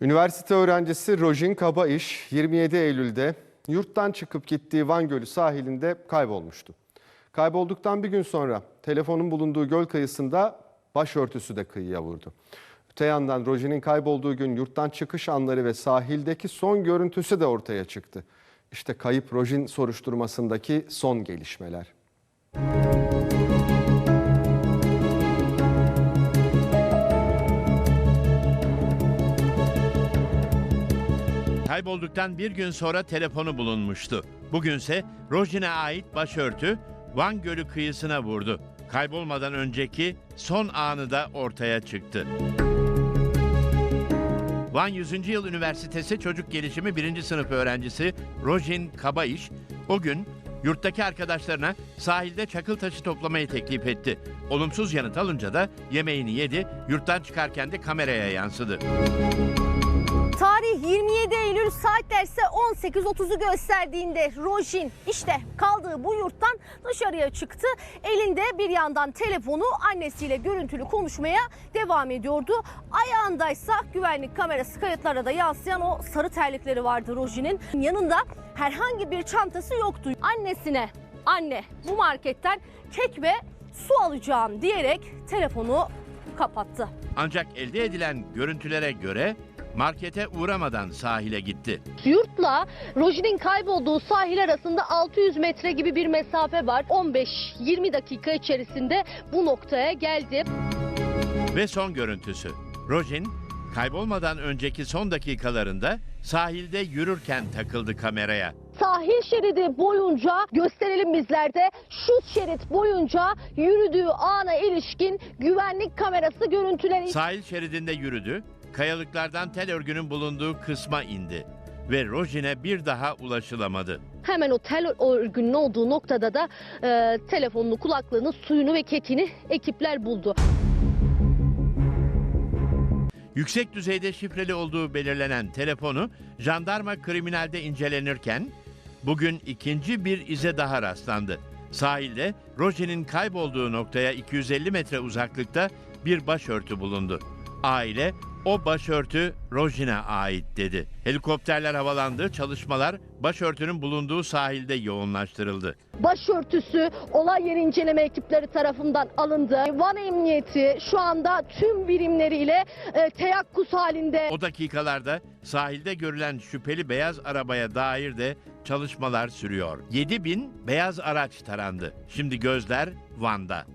Üniversite öğrencisi Rojin Kabaiş 27 Eylül'de yurttan çıkıp gittiği Van Gölü sahilinde kaybolmuştu. Kaybolduktan bir gün sonra telefonun bulunduğu göl kıyısında başörtüsü de kıyıya vurdu. Öte yandan Rojin'in kaybolduğu gün yurttan çıkış anları ve sahildeki son görüntüsü de ortaya çıktı. İşte kayıp Rojin soruşturmasındaki son gelişmeler. Kaybolduktan bir gün sonra telefonu bulunmuştu. Bugünse Rojin'e ait başörtü Van Gölü kıyısına vurdu. Kaybolmadan önceki son anı da ortaya çıktı. Van 100. Yıl Üniversitesi Çocuk Gelişimi 1. sınıf öğrencisi Rojin Kabaiş o gün yurttaki arkadaşlarına sahilde çakıl taşı toplamayı teklif etti. Olumsuz yanıt alınca da yemeğini yedi, yurttan çıkarken de kameraya yansıdı. Tarih 27 Eylül saatler ise 18.30'u gösterdiğinde Rojin işte kaldığı bu yurttan dışarıya çıktı. Elinde bir yandan telefonu annesiyle görüntülü konuşmaya devam ediyordu. Ayağındaysa güvenlik kamerası kayıtlara da yansıyan o sarı terlikleri vardı Rojin'in. Yanında herhangi bir çantası yoktu. Annesine anne bu marketten kek ve su alacağım diyerek telefonu kapattı. Ancak elde edilen görüntülere göre markete uğramadan sahile gitti. Yurtla Rojin'in kaybolduğu sahil arasında 600 metre gibi bir mesafe var. 15-20 dakika içerisinde bu noktaya geldi. Ve son görüntüsü. Rojin kaybolmadan önceki son dakikalarında sahilde yürürken takıldı kameraya. Sahil şeridi boyunca gösterelim bizlerde şu şerit boyunca yürüdüğü ana ilişkin güvenlik kamerası görüntüleri Sahil şeridinde yürüdü, kayalıklardan tel örgünün bulunduğu kısma indi ve Rojin'e bir daha ulaşılamadı. hemen o tel örgünün olduğu noktada da e, telefonunu, kulaklığını, suyunu ve kekini ekipler buldu. Yüksek düzeyde şifreli olduğu belirlenen telefonu jandarma kriminalde incelenirken bugün ikinci bir ize daha rastlandı. Sahilde Rojin'in kaybolduğu noktaya 250 metre uzaklıkta bir başörtü bulundu. Aile o başörtü Rojin'e ait dedi. Helikopterler havalandı, çalışmalar başörtünün bulunduğu sahilde yoğunlaştırıldı. Başörtüsü olay yeri inceleme ekipleri tarafından alındı. Van Emniyeti şu anda tüm birimleriyle e, teyakkuz halinde. O dakikalarda sahilde görülen şüpheli beyaz arabaya dair de çalışmalar sürüyor. 7 bin beyaz araç tarandı. Şimdi gözler Van'da.